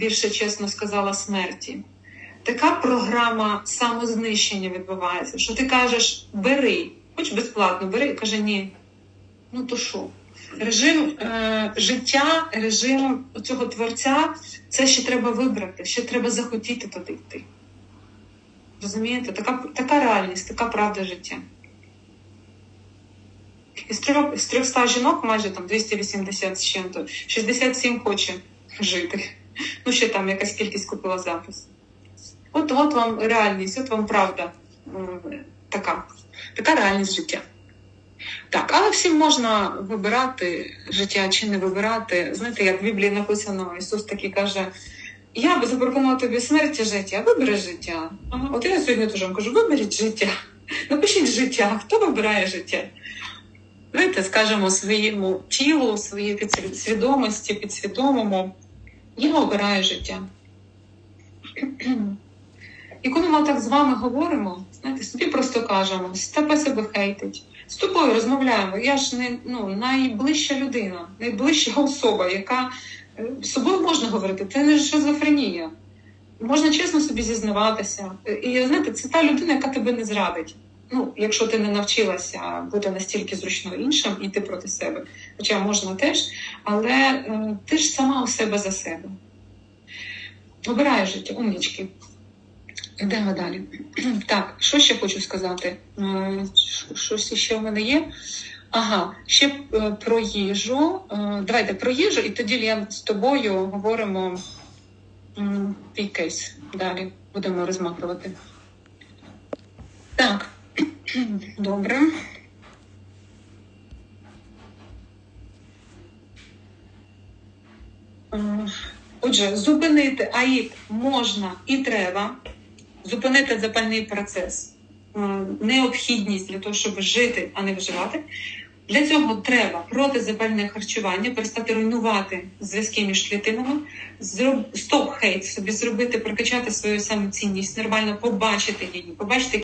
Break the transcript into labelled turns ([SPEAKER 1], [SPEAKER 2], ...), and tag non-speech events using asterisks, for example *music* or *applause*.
[SPEAKER 1] більше чесно сказала смерті. Така програма самознищення відбувається, що ти кажеш, бери, хоч безплатно, бери, каже, ні. Ну то що? Режим е, життя, режим цього творця, це ще треба вибрати, ще треба захотіти туди йти. Розумієте? Така, така реальність, така правда життя. Із трьох, з 300 жінок, майже там 280 з чим-то, 67 хоче жити. *laughs* Ну, ще там якась кількість купила запис. От, от вам реальність, от вам правда така. Така реальність життя. Так, але всім можна вибирати життя чи не вибирати. Знаєте, як в Біблії написано, Ісус такий каже: Я би запропонував тобі смерть і життя, вибери життя. Ага. От я сьогодні теж вам кажу, виберіть життя. Напишіть життя, хто вибирає життя. Знаєте, скажемо своєму тілу, своїй підсвідомості, підсвідомому, я обираю життя. І коли ми так з вами говоримо, знаєте, собі просто кажемо, тебе себе хейтить. З тобою розмовляємо. Я ж не ну, найближча людина, найближча особа, яка е, з собою можна говорити, це не шизофренія. Можна чесно собі зізнаватися. І знаєте, це та людина, яка тебе не зрадить. Ну, якщо ти не навчилася бути настільки зручно іншим і йти проти себе, хоча можна теж, але е, ти ж сама у себе за себе. Обирай життя, умнічки. Йдемо далі. *clears throat* Так, що ще хочу сказати? Е, Щось ще в мене є. Ага, ще е, про їжу. Давайте про їжу, і тоді я з тобою говоримо кейс. Далі будемо розмахувати. Добре. Е, Отже, зупинити АІД можна і треба. Зупинити запальний процес, е, необхідність для того, щоб жити, а не виживати. Для цього треба протизапальне харчування, перестати руйнувати зв'язки між клітинами, стоп хейт собі зробити, прокачати свою самоцінність, нормально побачити її, побачити,